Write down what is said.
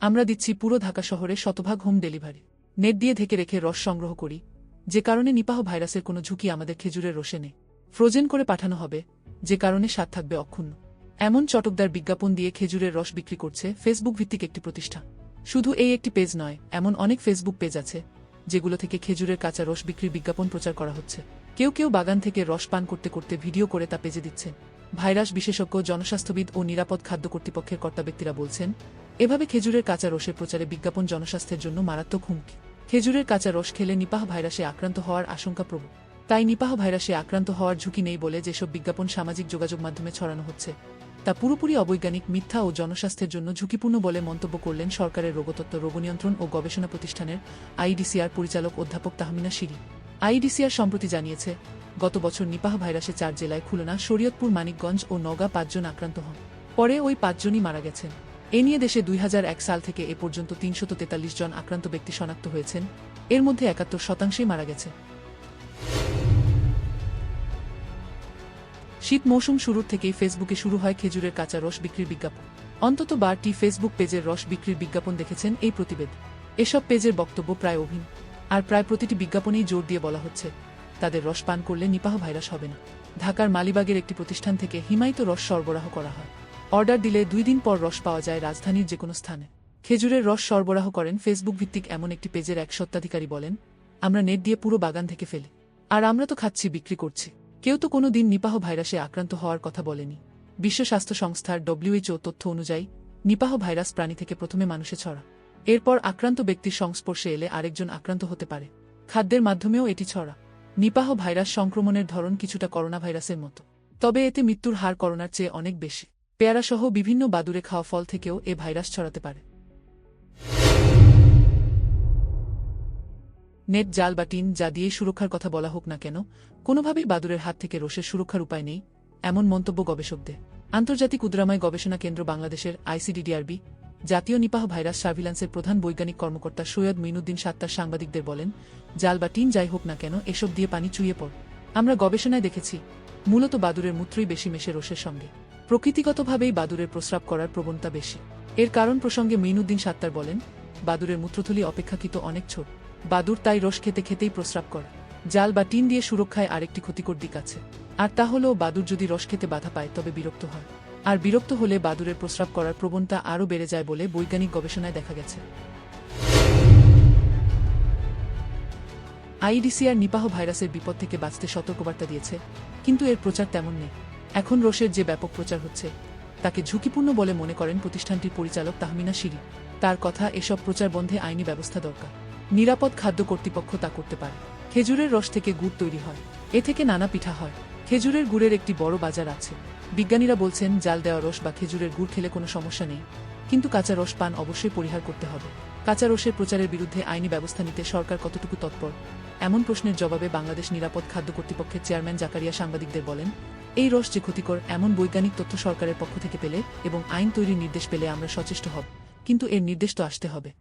আমরা দিচ্ছি পুরো ঢাকা শহরে শতভাগ হোম ডেলিভারি। নেট দিয়ে ঢেকে রেখে রস সংগ্রহ করি। যে কারণে নিপাহ ভাইরাসের কোনো ঝুঁকি আমাদের খেজুরের রসে নেই। ফ্রোজেন করে পাঠানো হবে। যে কারণে স্বাদ থাকবে অক্ষুণ্ণ। এমন চটকদার বিজ্ঞাপন দিয়ে খেজুরের রস বিক্রি করছে ফেসবুক ভিত্তিক একটি প্রতিষ্ঠান। শুধু এই একটি পেজ নয়, এমন অনেক ফেসবুক পেজ আছে, যেগুলো থেকে খেজুরের কাঁচা রস বিক্রির বিজ্ঞাপন প্রচার করা হচ্ছে। কেউ কেউ বাগান থেকে রস পান করতে করতে ভিডিও করে তা পেজে দিচ্ছেন। ভাইরাস বিশেষজ্ঞ, জনস্বাস্থ্যবিদ ও নিরাপদ খাদ্য কর্তৃপক্ষের কর্তা ব্যক্তিরা বলছেন এভাবে খেজুরের কাঁচা রসের প্রচারে বিজ্ঞাপন জনস্বাস্থ্যের জন্য মারাত্মক হুমকি। খেজুরের কাঁচা রস খেলে নিপাহ ভাইরাসে আক্রান্ত হওয়ার আশঙ্কা প্রবল। তাই নিপাহ ভাইরাসে আক্রান্ত হওয়ার ঝুঁকি নেই বলে যেসব বিজ্ঞাপন সামাজিক যোগাযোগ মাধ্যমে ছড়ানো হচ্ছে, তা পুরোপুরি অবৈজ্ঞানিক, মিথ্যা ও জনস্বাস্থ্যের জন্য ঝুঁকিপূর্ণ বলে মন্তব্য করলেন সরকারের রোগতত্ত্ব রোগনিয়ন্ত্রণ ও গবেষণা প্রতিষ্ঠানের আইডিসিআর পরিচালক অধ্যাপক তাহমিনা শিরি। আইডিসিআর সম্প্রতি জানিয়েছে, গত বছর নিপাহ ভাইরাসে চার জেলায় খুলনা, শরীয়তপুর, মানিকগঞ্জ ও নওগাঁ পাঁচজন আক্রান্ত হন। পরে ওই পাঁচজনই মারা গেছেন। এ নিয়ে দেশে দুই হাজার এক সাল থেকে এ পর্যন্ত তিনশত তেতাল্লিশ জন আক্রান্ত ব্যক্তি শনাক্ত হয়েছেন। এর মধ্যে একাত্তর শতাংশই মারা গেছে। শীত মৌসুম শুরুর থেকেই ফেসবুকে শুরু হয় খেজুরের কাঁচা রস বিক্রির বিজ্ঞাপন। অন্তত বারটি ফেসবুক পেজের রস বিক্রির বিজ্ঞাপন দেখেছেন এই প্রতিবেদ এসব পেজের বক্তব্য প্রায় অভিন আর প্রায় প্রতিটি বিজ্ঞাপনেই জোর দিয়ে বলা হচ্ছে, তাদের রস পান করলে নিপাহ ভাইরাস হবে না। ঢাকার মালিবাগের একটি প্রতিষ্ঠান থেকে হিমায়িত রস সরবরাহ করা হয়। অর্ডার দিলে দুই দিন পর রস পাওয়া যায় রাজধানীর যে কোনো স্থানে। খেজুরের রস সরবরাহ করেন ফেসবুক ভিত্তিক এমন একটি পেজের এক সত্ত্বাধিকারী বলেন, আমরা নেট দিয়ে পুরো বাগান থেকে ফেলি। আর আমরা তো খাচ্ছি, বিক্রি করছি। কেউ তো কোনো দিন নিপাহ ভাইরাসে আক্রান্ত হওয়ার কথা বলেনি। বিশ্ব স্বাস্থ্য সংস্থার ডব্লিউএইচও তথ্য অনুযায়ী, নিপাহ ভাইরাস প্রাণী থেকে প্রথমে মানুষে ছড়া। এরপর আক্রান্ত ব্যক্তির সংস্পর্শে এলে আরেকজন আক্রান্ত হতে পারে। খাদ্যের মাধ্যমেও এটি ছড়া। নিপাহ ভাইরাস সংক্রমণের ধরন কিছুটা করোনা ভাইরাসের মতো। তবে এতে মৃত্যুর হার করোনার চেয়ে অনেক বেশি। পেয়ারাসহ বিভিন্ন বাদুরে খাওয়া ফল থেকেও এ ভাইরাস ছড়াতে পারে। নেট, জাল বা টিন যা দিয়ে সুরক্ষার কথা বলা হোক না কেন, কোনোভাবেই বাদুরের হাত থেকে রোষের সুরক্ষার উপায় নেই, এমন মন্তব্য গবেষকদের। আন্তর্জাতিক উদ্রাময় গবেষণা কেন্দ্র বাংলাদেশের আইসিডিডিআরবি, জাতীয় নিপাহ ভাইরাস সার্ভিল্যান্সের প্রধান বৈজ্ঞানিক কর্মকর্তা সৈয়দ মিনুদ্দিন সাত্তার সাংবাদিকদের বলেন, জাল বা টিন যাই হোক না কেন, এসব দিয়ে পানি চুইয়ে পড়। আমরা গবেষণায় দেখেছি, মূলত বাদুরের মূত্রই বেশি মেশে রোষের সঙ্গে। প্রকৃতিগতভাবেই বাদুরের প্রস্রাব করার প্রবণতা বেশি। এর কারণ প্রসঙ্গে মিনুদ্দিন সাত্তার বলেন, বাদুরের মূত্রথলি অপেক্ষাকৃত অনেক ছোট। বাদুর তাই রস খেতে খেতেই প্রস্রাব করে। জাল বা টিন দিয়ে সুরক্ষায় আরেকটি ক্ষতিকর দিক আছে। আর তা হলেও বাদুর যদি রস খেতে বাধা পায়, তবে বিরক্ত হয়। আর বিরক্ত হলে বাদুরের প্রস্রাব করার প্রবণতা আরও বেড়ে যায় বলে বৈজ্ঞানিক গবেষণায় দেখা গেছে। আইডিসিআর নিপাহ ভাইরাসের বিপদ থেকে বাঁচতে সতর্কবার্তা দিয়েছে, কিন্তু এর প্রচার তেমন নেই। এখন রোষের যে ব্যাপক প্রচার হচ্ছে, তাকে ঝুঁকিপূর্ণ বলে মনে করেন প্রতিষ্ঠানটির পরিচালক তাহমিনা শিরি। তার কথা এসব প্রচার বন্ধে আইনি ব্যবস্থা দরকার। নিরাপদ খাদ্য কর্তৃপক্ষ তা করতে পারে। খেজুরের রস থেকে গুড় তৈরি হয়। এ থেকে নানা পিঠা হয়। খেজুরের গুড়ের একটি বড় বাজার আছে। বিজ্ঞানীরা বলছেন জাল দেওয়া রস বা খেজুরের গুড় খেলে কোনো সমস্যা নেই। কিন্তু কাঁচা রস পান অবশ্যই পরিহার করতে হবে। কাঁচা রসের প্রচারের বিরুদ্ধে আইনি ব্যবস্থা নিতে সরকার কতটুকু তৎপর? এমন প্রশ্নের জবাবে বাংলাদেশ নিরাপদ খাদ্য কর্তৃপক্ষের চেয়ারম্যান জাকারিয়া সাংবাদিকদের বলেন এই রস যে ক্ষতিকর, এমন বৈজ্ঞানিক তথ্য সরকারের পক্ষ থেকে পেলে এবং আইন তৈরির নির্দেশ পেলে আমরা সচেষ্ট হব। কিন্তু এর নির্দেশ তো আসতে হবে।